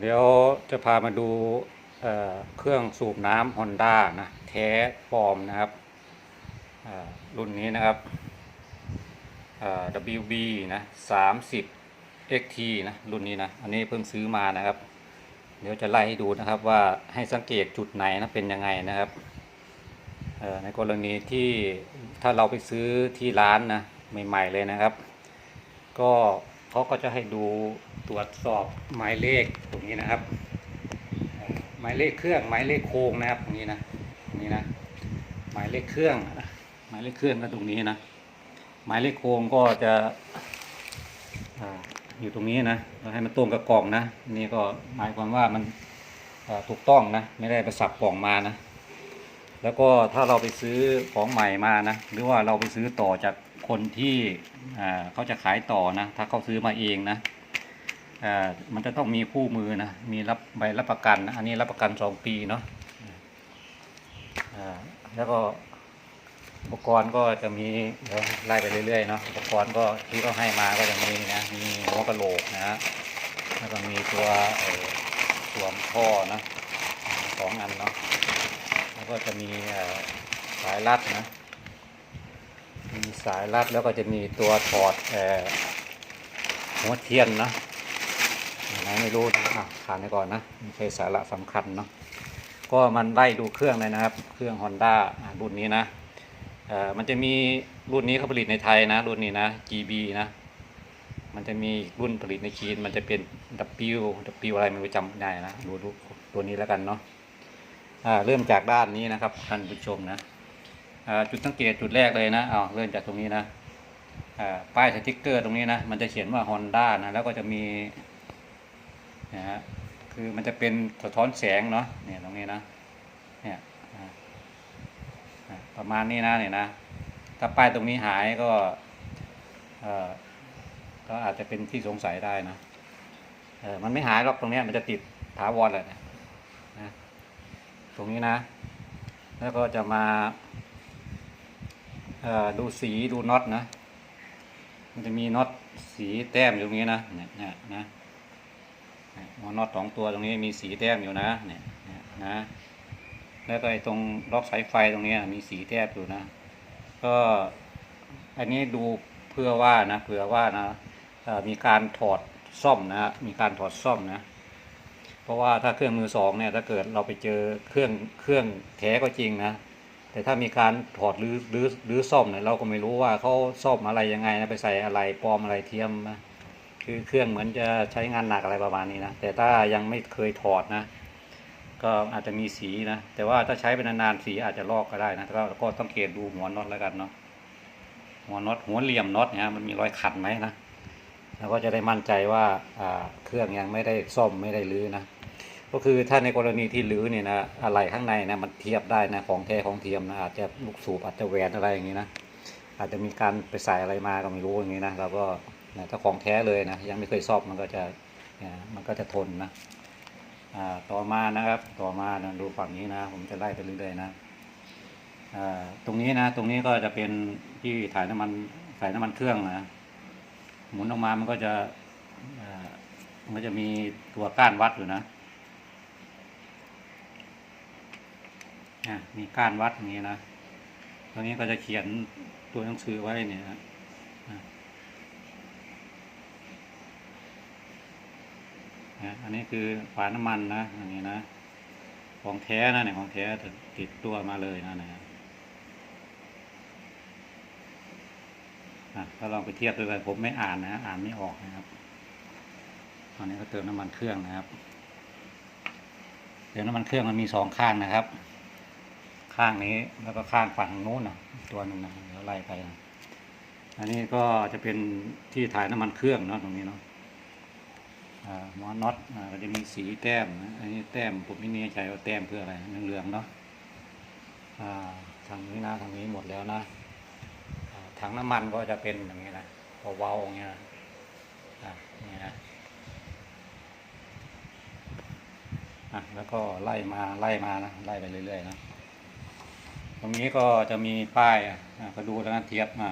เดี๋ยวจะพามาดูเเครื่องสูบน้ำ Honda นะแท้ปลอมนะครับรุ่นนี้นะครับ WB นะ30 XT นะรุ่นนี้นะอันนี้เพิ่งซื้อมานะครับ เดี๋ยวจะไล่ให้ดูนะครับว่าให้สังเกตจุดไหนนะเป็นยังไงนะครับในกรณีที่ถ้าเราไปซื้อที่ร้านนะใหม่ ๆ เลยนะครับ ก็ เขาก็จะให้ดูตรวจสอบหมายเลขตรงนี้นะครับ หมายเลขเครื่องหมายเลขโครงนะครับตรงนี้นะตรงนี้นะหมายเลขเครื่องหมายเลขเครื่องก็ตรงนี้นะหมายเลขโครงก็จะอยู่ตรงนี้นะเราให้มันตรงกับกล่องนะนี่ก็หมายความว่ามันถูกต้องนะไม่ได้ไปสับกล่องมานะแล้วก็ถ้าเราไปซื้อของใหม่มานะหรือว่าเราไปซื้อต่อจาก คนที่เขาจะขายต่อนะ ถ้าเขาซื้อมาเองนะมันจะต้องมีคู่มือนะ มีรับใบรับประกันนะอันนี้รับประกันสองปีเนาะแล้วก็อุปกรณ์ก็จะมีเดี๋ยวไล่ไปเรื่อยๆเนาะอุปกรณ์ก็ที่เขาให้มาก็จะมีนะ มีหัวกระโหลกนะฮะแล้วก็มีตัวสวมท่อนะสองอันเนาะแล้วก็จะมีสายรัดนะ มีสายรัดแล้วก็จะมีตัวถอดเออหัวเทียนนะไหนไม่รู้นะอะขานไปก่อนนะไม่ใช่สาระสำคัญเนาะก็มันไล่ดูเครื่องเลยนะครับ เครื่อง Honda รุ่นนี้นะเอ่อมันจะมีรุ่นนี้เขาผลิตในไทยนะ รุ่นนี้นะ GB นะ มันจะมีรุ่นผลิตในจีน มันจะเป็น W W อะไรไม่รู้จำไม่ได้นะดูดูตัวนี้แล้วกันเนาะอ่าเริ่มจากด้านนี้นะครับท่านผู้ชมนะ จุดสังเกตจุดแรกเลยนะเอาเริ่มจากตรงนี้นะป้ายสติ๊กเกอร์ตรงนี้นะ มันจะเขียนว่า Honda นะ แล้วก็จะมีนะฮะคือมันจะเป็นสะท้อนแสงเนาะเนี่ยตรงนี้นะเนี่ยประมาณนี้นะเนี่ยนะ ถ้าป้ายตรงนี้หายก็ก็อาจจะเป็นที่สงสัยได้นะเออมันไม่หายหรอกตรงนี้มันจะติดถาวรแหละนะตรงนี้นะ แล้วก็จะมา ดูสีดูน็อตนะ มันจะมีน็อตสีแต้มอยู่ตรงนี้นะเนี่ยนี่ยนะหัวน็อตสองตัวตรงนี้มีสีแต้มอยู่นะเนี่ยนะแล้วก็ไอ้ตรงล็อกสายไฟตรงนี้มีสีแต้มอยู่นะ ก็อันนี้ดูเพื่อว่านะเผื่อว่านะมีการถอดซ่อมนะฮะมีการถอดซ่อมนะ เพราะว่าถ้าเครื่องมือสองเนี่ยถ้าเกิดเราไปเจอเครื่องเครื่องแท้ก็จริงนะ แต่ถ้ามีการถอดหรือหรือหรือซ่อมเนี่ยเราก็ไม่รู้ว่าเขาซ่อมอะไรยังไงนะไปใส่อะไรปลอมอะไรเทียมนะคือเครื่องเหมือนจะใช้งานหนักอะไรประมาณนี้นะแต่ถ้ายังไม่เคยถอดนะ ก็อาจจะมีสีนะ แต่ว่าถ้าใช้ไปนานๆสีอาจจะลอกก็ได้นะก็ก็ต้องเกตดูหัวน็อตแล้วกันเนาะหัวน็อตหัวเหลี่ยมน็อตเนี่ยมันมีรอยขัดไหมนะเราก็จะได้มั่นใจว่าอ่าเครื่องยังไม่ได้ซ่อมไม่ได้รื้อนะ ก็คือถ้าในกรณีที่รื้อเนี่ยนะอะไรข้างในนะมันเทียบได้นะของแท้ของเทียมนะอาจจะลูกสูบอาจจะแหวนอะไรอย่างนี้นะอาจจะมีการไปใส่อะไรมาก็ไม่รู้อย่างนี้นะเราก็นะถ้าของแท้เลยนะยังไม่เคยซ่อมมันก็จะมันก็จะทนนะอ่าต่อมานะครับต่อมานะดูฝั่งนี้นะ ผมจะไล่ไปเรื่อยๆนะอ่าตรงนี้นะ ตรงนี้ก็จะเป็นที่ถ่ายน้ำมันถ่ายน้ำมันเครื่องนะหมุนออกมามันก็จะมันก็จะมีตัวก้านวัดอยู่นะ อะ มีก้านวัดอย่างนี้นะตรงนี้ก็จะเขียนตัวหนังสือไว้เนี่ยนะอันนี้คือฝาน้ำมันนะอันนี้นะ ของแท้นะเนี่ยของแท้ติดตัวมาเลยนะเนี่ยอะถ้าลองไปเทียบดูกันผมไม่อ่านนะอ่านไม่ออกนะครับ ตอนนี้ก็เติมน้ำมันเครื่องนะครับ เติมน้ำมันเครื่องมันมีสองข้างนะครับ ข้างนี้แล้วก็ข้างฝั่งนู้นนะตัวหนึ่งนะเดี๋ยวไล่ไปนะอันนี้ก็จะเป็นที่ถ่ายน้ำมันเครื่องเนาะตรงนี้เนาะอ่ามอน็อตอ่าก็จะมีสีแต้มอันนี้แต้มผมไม่แน่ใจว่าแต้มเพื่ออะไรเหลืองๆเนาะอ่าทางนี้นะทางนี้หมดแล้วนะถังน้ำมันก็จะเป็นอย่างนี้นะเบาๆอย่างเงี้ยนะอ่านี่นะอะแล้วก็ไล่มาไล่มานะไล่ไปเรื่อยๆนะ ตรงนี้ก็จะมีป้ายอะอะก็ดูแล้วนะเทียบอะ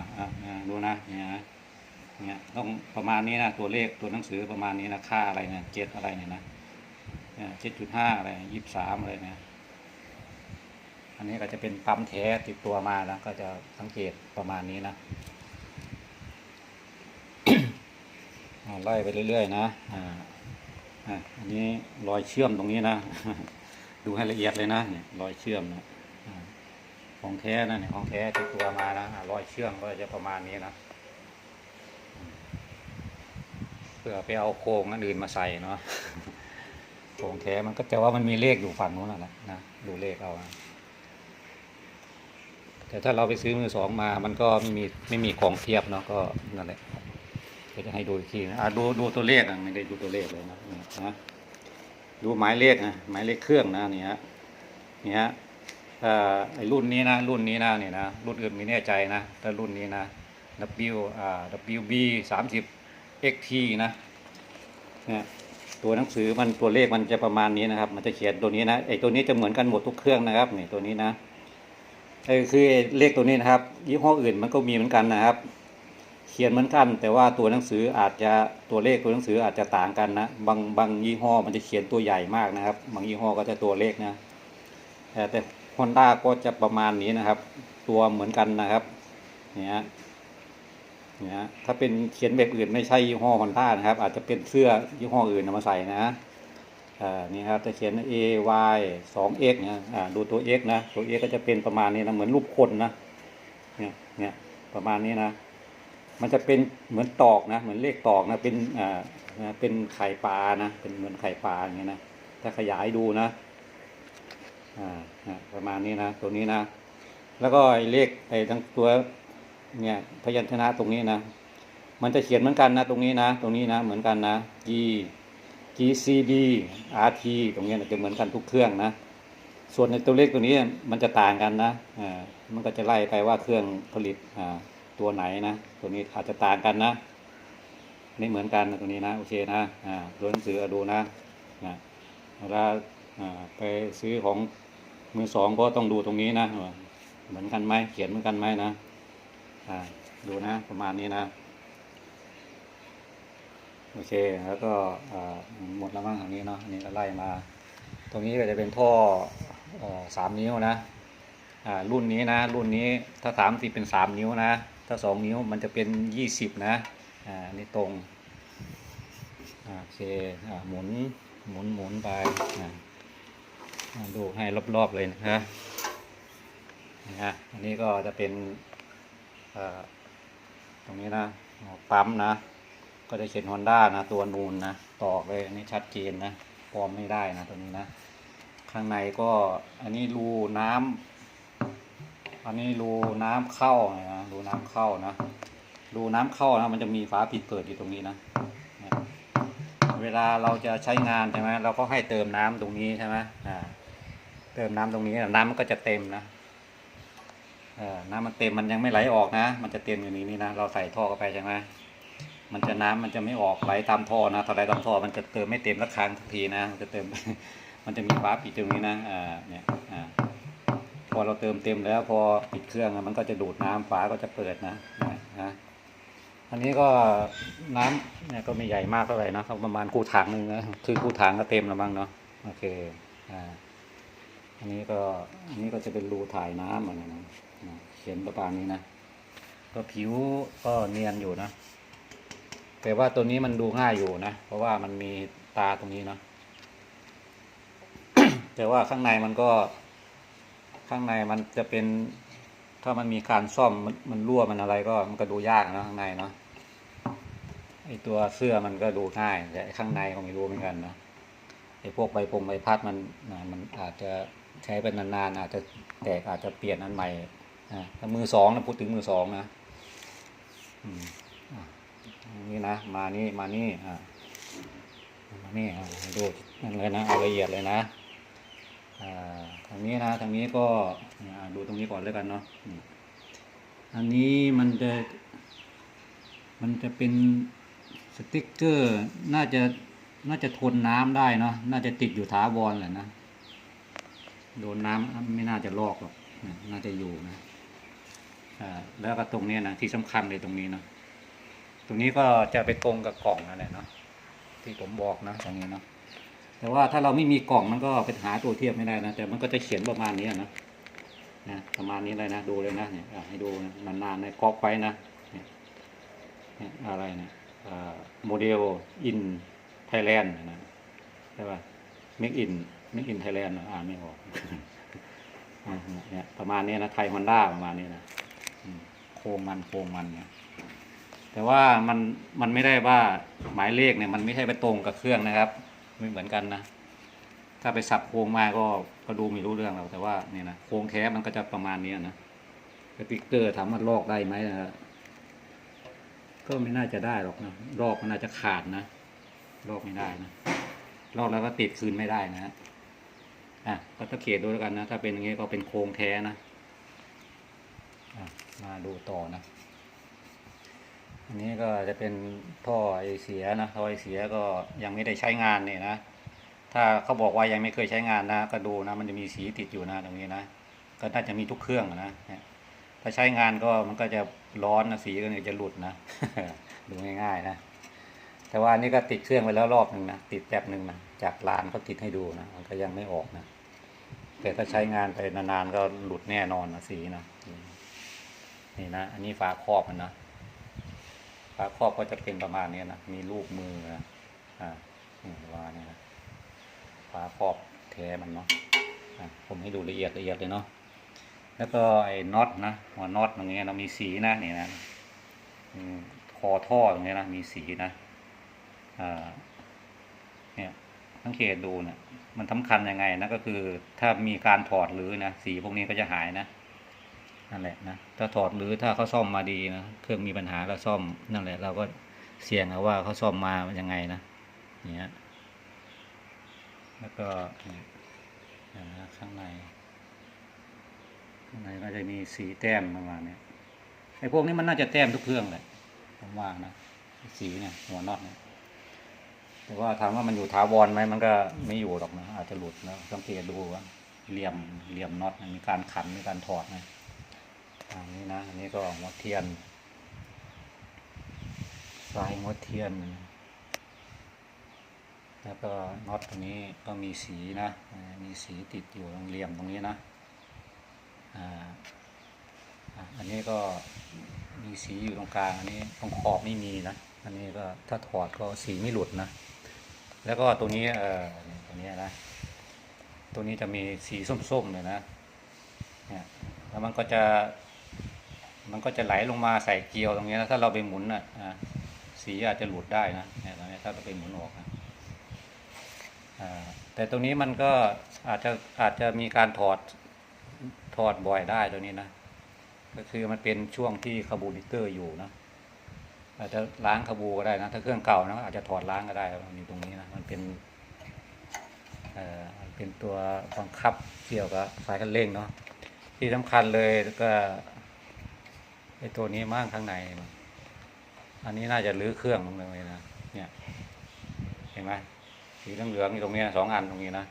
ดูนะเนี่ยนะเนี่ยต้องประมาณนี้นะตัวเลขตัวหนังสือประมาณนี้นะค่าอะไรเนี่ยเจ็ดอะไรเนี่ยนะเจ็ดจุดห้าอะไรยี่สามอะไรเนี่ยอันนี้ก็จะเป็นปั๊มแท้ติดตัวมาแล้วก็จะสังเกตประมาณนี้นะไล่ไปเรื่อยๆนะอ่าอันนี้รอยเชื่อมตรงนี้นะ ดูให้ละเอียดเลยนะเนี่ยรอยเชื่อมนะ ของแท้นะเนี่ยของแท้ติดตัวมานะอ่ารอยเชื่อมก็จะประมาณนี้นะเพื่อไปเอาโครงอันอื่นมาใส่เนาะโครงแท้มันก็จะว่ามันมีเลขอยู่ฝั่งนู้นนะนะนะดูเลขเอานะแต่ถ้าเราไปซื้อมือสองมา มันก็ไม่มีไม่มีของเทียบเนาะก็นั่นแหละก็จะให้ดูอีกทีนะะดูดูตัวเลขนะไม่ได้ดูตัวเลขเลยนะนะดูหมายเลขนะหมายเลขเครื่องนะนี่ฮะนี่ฮะ ไอรุ่นนี้นะ รุ่นนี้นะเนี่ยนะ รุ่นอื่นม่แน่ใจนะแต่รุ่นนี้นะ W อ่า WB สามสิบ XT นะเนี่ยตัวหนังสือมันตัวเลขมันจะประมาณนี้นะครับ มันจะเขียนตัวนี้นะไอตัวนี้จะเหมือนกันหมดทุกเครื่องนะครับนี่ตัวนี้นะไอคือไอ้เลขตัวนี้นะครับยี่ห้ออื่นมันก็มีเหมือนกันนะครับ เขียนเหมือนกัน แต่ว่าตัวหนังสืออาจจะตัวเลขตัวหนังสืออาจจะต่างกันนะบางบางยี่ห้อมันจะเขียนตัวใหญ่มากนะครับ บางยี่ห้อก็จะตัวเล็กนะแต่ แต่ฮอนด้าก็จะประมาณนี้นะครับ ตัวเหมือนกันนะครับเนี่ยเนี่ยถ้าเป็นเขียนแบบอื่นไม่ใช่ยี่ห้อฮอนด้านะครับ อาจจะเป็นเสื้อยี่ห้ออื่นเอามาใส่นะอ่านี่ครับจะเขียน A Y 2 X นะอ่าดูตัว X นะตัว X ก็จะเป็นประมาณนี้นะเหมือนรูปคนนะเนี่ยเนี่ยประมาณนี้นะมันจะเป็นเหมือนตอกนะเหมือนเลขตอกนะเป็นอ่านะเป็นไข่ปลานะเป็นเหมือนไข่ปลาอย่างเงี้ยนะถ้าขยายดูนะ ประมาณนี้นะตัวนี้นะ แล้วก็ไอ้เลขไอ้ทั้งตัวเนี่ยพยัญชนะตรงนี้นะ มันจะเขียนเหมือนกันนะ ตรงนี้นะ ตรงนี้นะเหมือนกันนะ G G C B R T ตรงนี้จะเหมือนกันทุกเครื่องนะ ส่วนในตัวเลขตัวนี้มันจะต่างกันนะอ่ามันก็จะไล่ไปว่าเครื่องผลิตอ่าตัวไหนนะ ตัวนี้อาจจะต่างกันนะนี่เหมือนกันตัวนี้นะโอเคนะอ่าดูหนังสือเอดูนะนะเวลาอ่าไปซื้อของ มือสองก็ต้องดูตรงนี้นะ เหมือนกันไหมเขียนเหมือนกันไหมนะดูนะ ประมาณนี้นะ โอเค แล้วก็หมดแล้วมั้งทางนี้เนาะอันนี้ก็ไล่มา ตรงนี้ก็จะเป็นท่ออสามนิ้วนะรุ่นนี้นะ รุ่นนี้ถ้าสามสิบเป็นสามนิ้วนะ ถ้าสองนิ้วมันจะเป็นยี่สิบนะอ่านี่ตรงอ่าโอเคอ่าหมุนหมุนหมุนไปอ่า ดูให้รอบๆเลยนะนะฮะอันนี้ก็จะเป็นตรงนี้นะปั๊มนะ ก็จะเขียนฮอนด้านะ ตัวนูนนะตอกเลยอันนี้ชัดเจนนะปลอมไม่ได้นะตัวนี้นะ ข้างในก็อันนี้รูน้ำอันนี้รูน้ำเข้านะรูน้ำเข้านะรูน้ำเข้านะมันจะมีฝาปิดเปิดอยู่ตรงนี้นะเนี่ยเวลาเราจะใช้งานใช่ไหมเราก็ให้เติมน้ำตรงนี้ใช่ไหมอ่า เติมน้ำตรงนี้นะน้ำมันก็จะเต็มนะเออน้ำมันเต็มมันยังไม่ไหลออกนะ มันจะเต็มอยู่นี้นี่นะ เราใส่ท่อเข้าไปใช่ไหมมันจะน้ำมันจะไม่ออกไหลตามท่อนะถ้าไหลตามท่อมันจะเติมไม่เต็มละครั้งทุกทีนะ มันจะเติม มันจะมีฝาปิดตรงนี้นะ อ่า เนี่ย อ่า พอเราเติมเต็มแล้วพอปิดเครื่องมันก็จะดูดน้ำฝาก็จะเปิดนะนะอันนี้ก็น้ำเนี่ยก็ไม่ใหญ่มากเท่าไหร่นะประมาณกูถังนึงนะ คือกูถังก็เต็มแล้วมั้งเนาะ โอเค อ่า อันนี้ก็อันนี้ก็จะเป็นรูถ่ายน้ำอะไรนะนะเขียนประมาณนี้นะ ก็ผิวก็เนียนอยู่นะ แต่ว่าตัวนี้มันดูง่ายอยู่นะ เพราะว่ามันมีตาตรงนี้เนาะ แต่ว่าข้างในมันก็ ข้างในมันจะเป็น ถ้ามันมีการซ่อมมันมันรั่วมันอะไรก็มันก็ดูยากนะข้างในเนาะไอตัวเสื้อมันก็ดูง่ายแต่ข้างในก็ไม่รู้เหมือนกันนะไอพวกใบพงใบพัดมันมันอาจจะ ช้เป็นานๆอาจจะแตกอาจจะเปลี่ยนอันใหม่นะถ้ามือสองนะพูดถึงมือสองนะนี่นะมานี่มานี่อะมานี่ดูนั่นเลยนะเอาละเอียดเลยนะทางนี้นะทางนี้ก็ดูตรงนี้ก่อนแล้วกันเนาะอันนี้มันจะมันจะเป็นสติ๊กเกอร์น่าจะน่าจะทนน้ำได้เนาะน่าจะติดอยู่ถาวรแหละนะ โดนน้ำไม่น่าจะลอกหรอกน่าจะอยู่นะอ่าแล้วก็ตรงนี้นะที่สำคัญเลยตรงนี้เนาะตรงนี้ก็จะไปตรงกับกล่องนั่นแหละเนาะที่ผมบอกนะตรงนี้เนาะแต่ว่าถ้าเราไม่มีกล่องมันก็ไปหาตัวเทียบไม่ได้นะแต่มันก็จะเขียนประมาณนี้นะนะประมาณนี้เลยนะดูเลยนะเนี่ยให้ดูนะนานๆในก๊อกไว้นะเนี่ยอะไรนะโมเดลอินไทยแลนด์นะใช่ป่ะ make in make in Thailand อ่านไม่ออกอ่าเนี่ยประมาณนี้นะไทยฮอนด้าประมาณนี้นะอืมโครงมันโครงมันเนี่ย แต่ว่ามันมันไม่ได้ว่าหมายเลขเนี่ยมันไม่ใช่ไปตรงกับเครื่องนะครับไม่เหมือนกันนะถ้าไปสับโครงมาก็ก็ดูไม่รู้เรื่องเราแต่ว่าเนี่ยนะโครงแท้มันก็จะประมาณนี้นะสติ๊กเกอร์ถามว่าลอกได้ไหมนะก็ไม่น่าจะได้หรอกนะลอกมันน่าจะขาดนะลอกไม่ได้นะลอกแล้วก็ติดคืนไม่ได้นะฮะ อะก็สังเกตดูแล้วกันนะ ถ้าเป็นอย่างงี้ก็เป็นโครงแท้นะมาดูต่อนะอันนี้ก็จะเป็นท่อไอเสียนะท่อไอเสียก็ยังไม่ได้ใช้งานเนี่ยนะ ถ้าเขาบอกว่ายังไม่เคยใช้งานนะ ก็ดูนะ มันจะมีสีติดอยู่นะตรงนี้นะ ก็น่าจะมีทุกเครื่องนะถ้าใช้งานก็มันก็จะร้อนนะสีก็เนี่ยจะหลุดนะ ดูง่ายๆนะ แต่ว่านนี่ก็ติดเครื่องไปแล้วรอบหนึ่งนะติดแป๊บหนึ่งนะจากร้านเขาติดให้ดูนะมันก็ยังไม่ออกนะแต่ถ้าใช้งานไปนานๆก็หลุดแน่นอนนะสีนะนี่นะอันนี้ฝาครอบมันนะฝาครอบก็จะเป็นประมาณนี้นะมีลูกมือนะอ่านี่านี้นะฝาครอบแท้มันเนาะะผมให้ดูละเอียดละเอียดเลยเนาะแล้วก็ไอ้น็อตนะหัวน็อตตรงนี้นะมีสีนะนี่นะคอท่อตรงนี้นะมีสีนะ เนี่ยสังเกตดูนะมันสำคัญยังไงนะก็คือ ถ้ามีการถอดหรือนะสีพวกนี้ก็จะหายนะนั่นแหละนะถ้าถอดหรือถ้าเขาซ่อมมาดีนะเครื่องมีปัญหาแล้วซ่อมนั่นแหละ เราก็เสี่ยงเอาว่าเขาซ่อมมายังไงนะเนี้ยแล้วก็นี่อย่างนะข้างในข้างในก็จะมีสีแต้มประมาณเนี้ยไอ้พวกนี้มันน่าจะแต้มทุกเครื่องแหละผมว่านะสีเนี่ยหัวน็อตเนี่ย แต่ว่าถามว่ามันอยู่ถาวรไหมมันก็ไม่อยู่หรอกนะอาจจะหลุดนะสังเกตดูว่าเหลี่ยมเหลี่ยมน็อตมีการขันมีการถอดนะอันนี้นะอันนี้ก็หัวเทียนสายหัวเทียน แล้วก็น็อตตรงนี้ก็มีสีนะมีสีติดอยู่ตรงเหลี่ยมตรงนี้นะอ่าอะอันนี้ก็มีสีอยู่ตรงกลางอันนี้ตรงขอบไม่มีนะ อันนี้ก็ถ้าถอดก็สีไม่หลุดนะ แล้วก็ตัวนี้เอ่อตัวนี้นะตัวนี้จะมีสีส้มๆเลยนะเนี่ยแล้วมันก็จะ มันก็จะไหลลงมาใส่เกลียวตรงนี้นะถ้าเราไปหมุนอะสีอาจจะหลุดได้นะเนี่ยตรงนี้ถ้าเราไปหมุนออกนะแต่ตรงนี้มันก็อาจจะอาจจะมีการถอดถอดบ่อยได้ตัวนี้นะก็คือมันเป็นช่วงที่คาร์บูมิเตอร์อยู่นะ อาจจะล้างคาบูก็ได้นะ ถ้าเครื่องเก่านะอาจจะถอดล้างก็ได้มันมีตรงนี้นะมันเป็นเอ่อเป็นตัวบังคับเกี่ยวกับสายคันเร่งเนาะที่สำคัญเลยก็ไอตัวนี้มั่งข้างใน อันนี้น่าจะรื้อเครื่องลงเลยนะเนี่ยเห็นไหมสีเหลืองๆตรงนี้สองอันตรงนี้นะ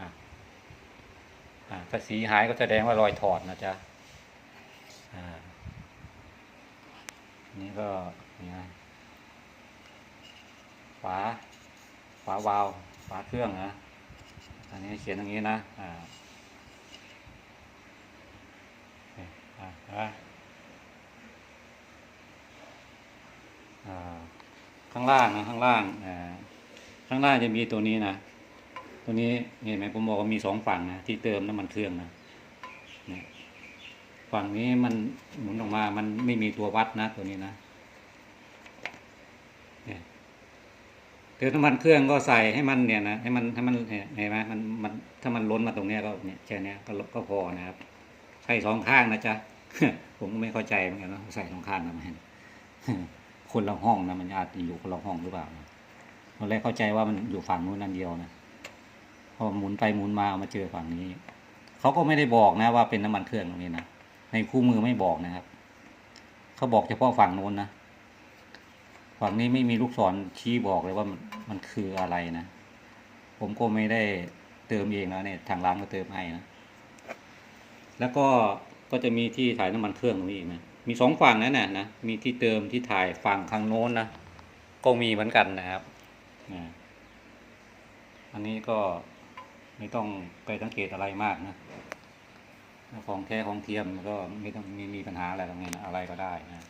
อะอะถ้าสีหายก็แสดงว่ารอยถอดนะจ๊ะ อ่า นี่ก็ นะฝาฝาวาล์วฝาเครื่องนะอันนี้เขียนอย่างนี้นะอ่านี่อะอ่าข้างล่างนะข้างล่างอ่าข้างล่างจะมีตัวนี้นะตัวนี้เห็นไหมผมบอกว่ามีสองฝั่งนะที่เติมน้ำมันเครื่องนะฝั่งนี้มันหมุนออกมามันไม่มีตัววัดนะตัวนี้นะเนี่ย เติมน้ำมันเครื่องก็ใส่ให้มันเนี่ยนะให้มันให้มันเนี่ยเห็นไหมมันมันถ้ามันล้นมาตรงเนี้ยก็เนี่ยแค่นี้ก็ก็พอนะครับ ใส่สองข้างนะจ๊ะผมก็ไม่เข้าใจเหมือนกันนะใส่สองข้างทำไมคนละห้องนะมันอาจจะอยู่คนละห้องหรือเปล่าตอนแรกเข้าใจว่ามันอยู่ฝั่งนู้นนั่นเดียวนะพอหมุนไปหมุนมาเอามาเจอฝั่งนี้เขาก็ไม่ได้บอกนะ ว่าเป็นน้ำมันเครื่องตรงนี้นะในคู่มือไม่บอกนะครับเขาบอกเฉพาะฝั่งนู้นนะ ฝั่งนี้ไม่มีลูกศรชี้บอกเลยว่ามันมันคืออะไรนะ ผมก็ไม่ได้เติมเองนะเนี่ยทางร้านก็เติมให้นะ แล้วก็ก็จะมีที่ถ่ายน้ำมันเครื่องตรงนี้อีกนะ มีสองฝั่งนั่นนะนะ มีที่เติมที่ถ่ายฝั่งข้างโน้นนะ ก็มีเหมือนกันนะครับอ่อันนี้ก็ไม่ต้องไปสังเกตอะไรมากนะ ของแท้ของเทียมก็ไม่ต้องมีมีปัญหาอะไรตรงนี้นะอะไรก็ได้นะ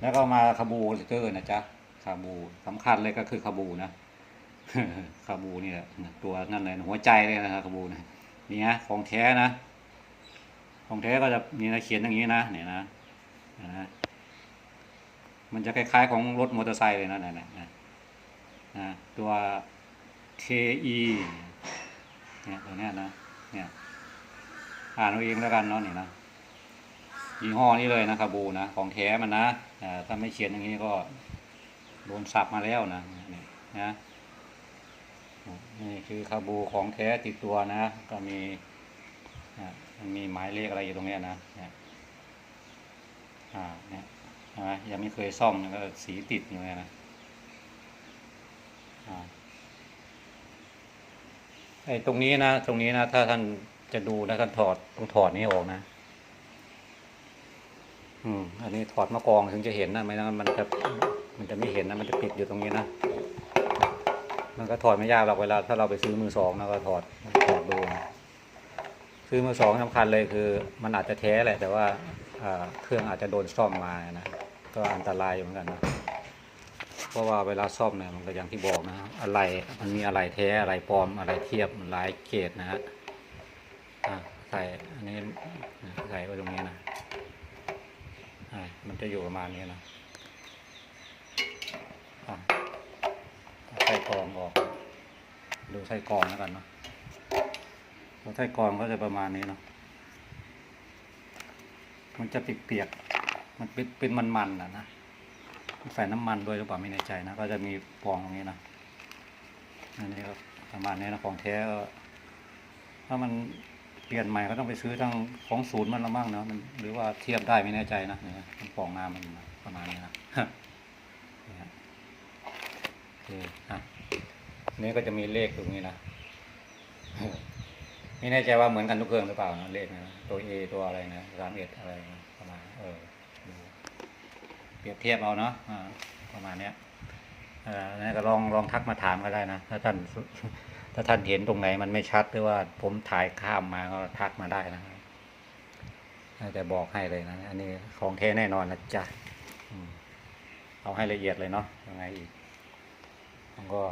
แล้วก็มาคาบูเกอร์นะจ๊ะคาบูสำคัญเลยก็คือคาบูนะคาบูนี่แหละตัวนั่นเลยหัวใจเลยนะครับคาบูนะนี่ฮะของแท้นะ ของแท้ก็จะมีนะเขียนอย่างนี้นะเนี่ยนะนะมันจะคล้ายๆของรถมอเตอร์ไซค์เลยนะเนี่ยนะนะตัว KE เนี่ยตัวเนี้ยนะเนี่ยอ่านเอาเองแล้วกันเนาะนี่นะ ยี่ห้อนี้เลยนะคาบูนะของแท้มันนะถ้าไม่เขียนอย่างนี้ก็โดนสับมาแล้วนะนี่นะนี่คือคาบูของแท้ติดตัวนะ ก็มีมันมีหมายเลขอะไรอยู่ตรงนี้นะเนี่ยอ่าเนี่ยใช่ไหมยังไม่เคยซ่อมก็สีติดอยู่เนี่ยนะไอ้ตรงนี้นะ ตรงนี้นะ ถ้าท่านจะดูนะท่านถอดต้องถอดนี้ออกนะ อืมอันนี้ถอดมากองถึงจะเห็นนะไม่งั้นมันจะมันจะไม่เห็นนะมันจะปิดอยู่ตรงนี้นะมันก็ถอดไม่ยากหรอกเวลา ถ้าเราไปซื้อมือสองนะก็ถอดถอดดูนะซื้อมือสองสำคัญเลยคือ มันอาจจะแท้แหละ แต่ว่าเครื่องอาจจะโดนซ่อมมานะก็อันตรายอยู่เหมือนกันนะเพราะว่าเวลาซ่อมเนี่ยมันก็อย่างที่บอกนะอะไรมันมีอะไรแท้อะไรปลอมอะไรเทียบหลายเกรดนะฮะใส่อันนี้ใส่ไว้ตรงนี้นะ มันจะอยู่ประมาณนี้นะใส่กรองออก ดูใส่กรองแล้วกันเนาะพอใส่กรองก็จะประมาณนี้เนาะ มันจะเปียกๆ มันเป็นเป็นมันๆนะนะ ใส่น้ำมันด้วยหรือเปล่าไม่แน่ใจนะ ก็จะมีฟองตรงนี้นะอันนี้ก็ประมาณนี้นะของแท้ก็ถ้ามัน เปลี่ยนใหม่ก็ต้องไปซื้อทั้งของศูนย์มันละมั่งเนาะมันหรือว่าเทียบได้ไม่แน่ใจนะเนี่ยมันฟองน้ำมันประมาณนี้นะนี่ฮะโอเคอะนี่ก็จะมีเลขตรงนี้นะไม่แน่ใจว่าเหมือนกันทุกเครื่องหรือเปล่านะเลขนะตัว A ตัวอะไรนะสามเอ็ดอะไรนะประมาณเออเปรียบเทียบเอาเนาะประมาณเนี้ยเออก็ลองลองทักมาถามก็ได้นะถ้าท่าน ถ้าท่านเห็นตรงไหนมันไม่ชัดหรือว่าผมถ่ายข้ามมาก็ทักมาได้นะจะบอกให้เลยนะ อันนี้ของแท้แน่นอนนะจ๊ะเอาให้ละเอียดเลยเนาะยังไงอีกมันก็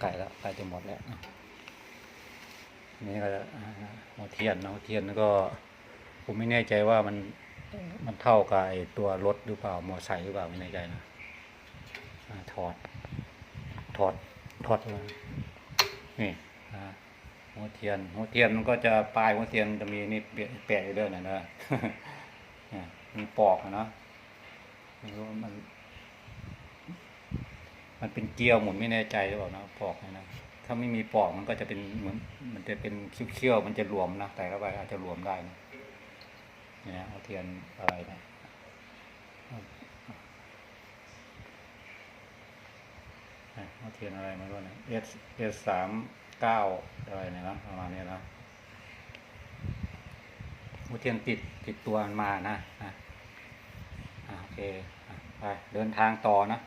ใกล้แล้วใกล้จะหมดแล้วนี่ก็หัวเทียนเนาะหัวเทียนก็ผมไม่แน่ใจว่ามันมันเท่ากับไอตัวรถหรือเปล่ามอไซค์หรือเปล่าไม่แน่ใจนะถอดถอด ถอดเลยนี่อ่าหัวเทียน หัวเทียนมันก็จะปลายหัวเทียนจะมีนี่เปะแปะอยู่ด้วยนะนะเนี่ยมีปอกอะเนาะไม่รู้ว่ามัน มันเป็นเกลียวหมุนไม่แน่ใจหรือเปล่านะปอกเนยนะถ้าไม่มีปอกมันก็จะเป็นเหมือน มันจะเป็นเขี้ยวๆมันจะรวมนะแต่เข้าไปอาจจะรวมได้นะเนี่ยนะเอาเทียนอะไรนะอะ เอาเทียนอะไรมาด้วยนะ S S สามเก้าอะไรเนี่ยนะประมาณนี้นะเอเทียนติดติดตัวมันมานะอะโอเคไปเดินทางต่อนะ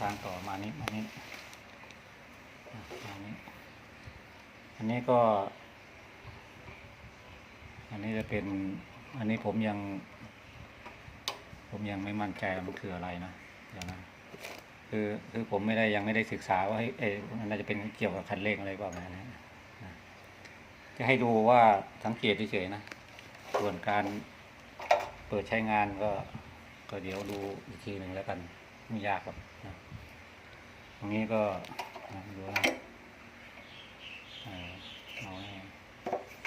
ทางต่อมานี้มานี้อันนี้ อันนี้ก็ อันนี้จะเป็น อันนี้ผมยัง ผมยังไม่มั่นใจมันคืออะไรนะเดี๋ยวนะ คือคือผมไม่ได้ยังไม่ได้ศึกษาว่าเอ๊ะมันน่าจะเป็นเกี่ยวกับคันเร่งอะไรเปล่านะนะนะจะให้ดูว่าสังเกตเฉยๆนะ ส่วนการเปิดใช้งานก็ ก็เดี๋ยวดูอีกทีหนึ่งแล้วกันไม่ยากหรอกนะตรงนี้ก็ดูนะเอา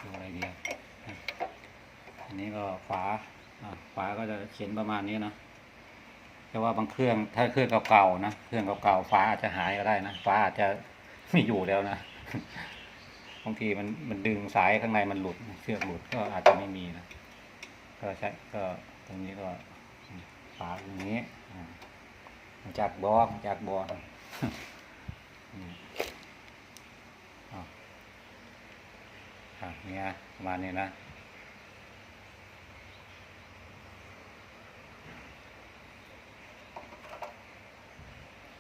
ดูอะไรดีอะอะอันนี้ก็ฝาฝาก็จะเขียนประมาณนี้นะ แต่ว่าบางเครื่องถ้าเครื่องเก่าๆนะเครื่องเก่าๆฝาอาจจะหายก็ได้นะฝาอาจจะไม่อยู่แล้วนะบางทีมันมันดึงสายข้างในมันหลุดเชือกหลุดก็อาจจะไม่มีนะก็ใช้ก็ตรงนี้ก็ฝาอย่างนี้จากบอมาจากบออืมอะเนี่ยประมาณนี้นะ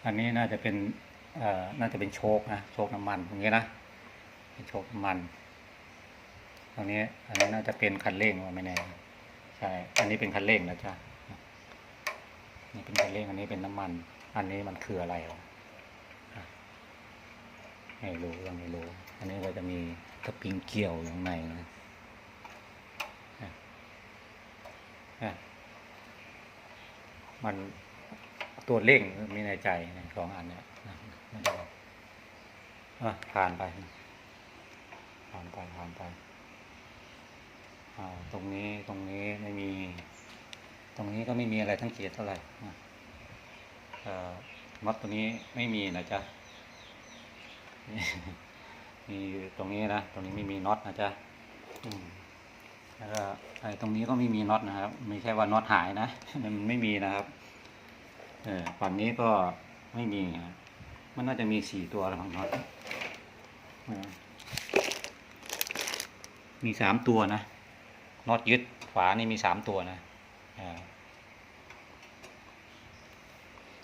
อันนี้น่าจะเป็นน่าจะเป็นโชคนะโชคน้ำมันตรงนี้นะเป็นโชคน้ำมันตรงนี้อันนี้น่าจะเป็นคันเร่งว่าไม่แน่ใช่อันนี้เป็นคันเร่งนะจ๊ะนี่เป็นคันเร่งอันนี้เป็นน้ำมัน อันนี้มันคืออะไรวะอะไม่รู้ยังไม่รู้ อันนี้ก็จะมีสปริงเกี่ยวอยู่ข้างในนะอะอะมัน ตัวเร่งม่แน่ใจสองอันเนี้ยผ่านไป ผ่านไปผ่านไปตรงนี้ตรงนี้ไม่มี ตรงนี้ก็ไม่มีอะไรทั้งเกียรเท่าไหร่นะเอ่อน็อตตัวนี้ไม่มีนะจ๊ะมีตรงนี้นะตรงนี้ไม่มีน็อตนะจ๊ะแล้วก็ไอ้ตรงนี้ก็ไม่มีน็อตนะครับ ไม่ใช่ว่าน็อตหายนะมันไม่มีนะครับ เออฝั่งนี้ก็ไม่มีนะมันน่าจะมีสี่ตัวแล้วของน็อตมีสามตัวนะน็อตยึดฝานี่มีสามตัวนะอ่า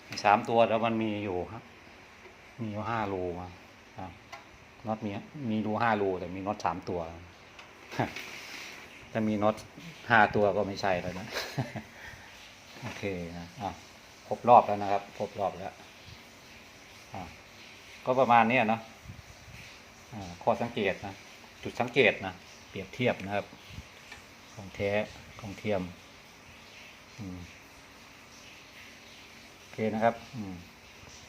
มีสามตัวแล้วมันมีอยู่ครับ มีอยู่ห้ารูอะครับน็อตมีมีรูห้ารูแต่มีน็อตสามตัวถ้ามีน็อตห้าตัวก็ไม่ใช่แล้วนะ โอเคนะอะ ครบรอบแล้วนะครับครบรอบแล้วก็ประมาณนี้เนาะข้อสังเกตนะ จุดสังเกตนะ เปรียบเทียบนะครับ ของแท้ของเทียมโอเคนะครับ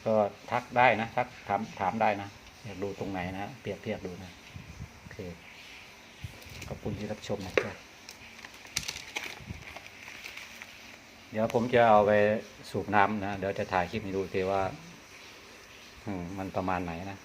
ก็ทักได้นะทักถามถามได้นะอยากดูตรงไหนนะ เปรียบเทียบดูนะโอเคขอบคุณที่รับชมนะครับ เดี๋ยวผมจะเอาไปสูบน้ำนะ เดี๋ยวจะถ่ายคลิปให้ดูทีว่า มันประมาณไหนนะ